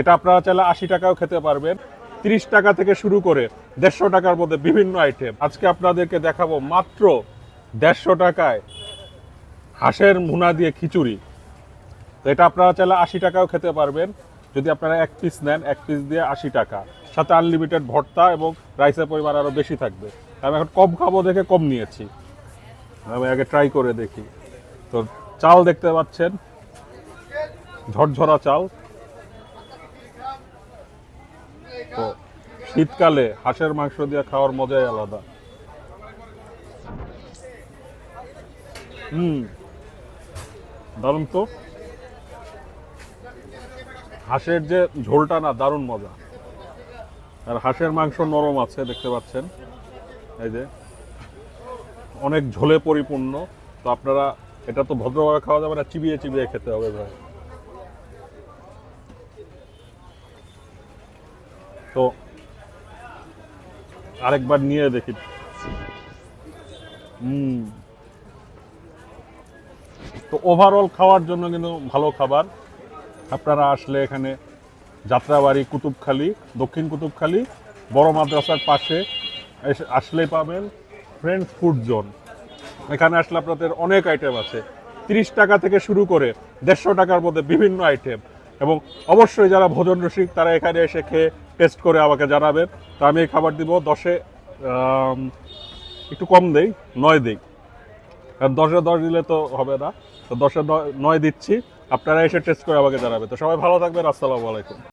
এটা আপনারা চাইলে আশি টাকাও খেতে পারবেন। তিরিশ টাকা থেকে শুরু করে দেড়শো টাকার মধ্যে বিভিন্ন আইটেম আজকে আপনাদেরকে দেখাবো মাত্র দেড়শো টাকায় হাঁসের মুনা দিয়ে খিচুড়ি। তো এটা আপনারা চাইলে আশি টাকাও খেতে পারবেন। যদি আপনারা এক পিস নেন, এক পিস দিয়ে আশি টাকা। সাথে আনলিমিটেড ভর্তা এবং রাইসের পরিমাণ আরও বেশি থাকবে। আমি এখন কম খাব দেখে কম নিয়েছি। আমি আগে ট্রাই করে দেখি। তো চাল দেখতে পাচ্ছেন। ঝরঝরা চাল। তো শীতকালে হাঁসের মাংস দিয়ে খাওয়ার মজাই আলাদা। হুম, দারুণ তো। হাঁসের যে ঝোলটা না, দারুণ মজা। আর হাঁসের মাংস নরম আছে, দেখতে পাচ্ছেন। এই যে, অনেক ঝোলে পরিপূর্ণ। তো আপনারা, এটা তো ভদ্রভাবে খাওয়া যাবে না, চিবিয়ে চিবিয়ে খেতে হবে ভাই। তো আরেকবার নিয়ে দেখি। হুম। তো ওভারঅল খাওয়ার জন্য কিন্তু ভালো খাবার। আপনারা আসলে এখানে যাত্রাবাড়ি কুতুবখালী, দক্ষিণ কুতুবখালী, বড় মাদ্রাসার পাশে আসলেই পাবেন ফ্রেন্ডস ফুড জোন এখানে আসলে আপনাদের অনেক আইটেম আছে। তিরিশ টাকা থেকে শুরু করে দেড়শো টাকার মধ্যে বিভিন্ন আইটেম এবং অবশ্যই যারা ভোজন রসিক, তারা এখানে এসে খেয়ে টেস্ট করে আমাকে জানাবেন। তো আমি এই খাবার দিব দশে একটু কম দেই, নয় দিই। কারণ দশে দশ দিলে তো হবে না। তো দশে নয় দিচ্ছি। আপনারা এসে টেস্ট করে আমাকে জানাবে তো সবাই ভালো থাকবেন। আসসালামু আলাইকুম।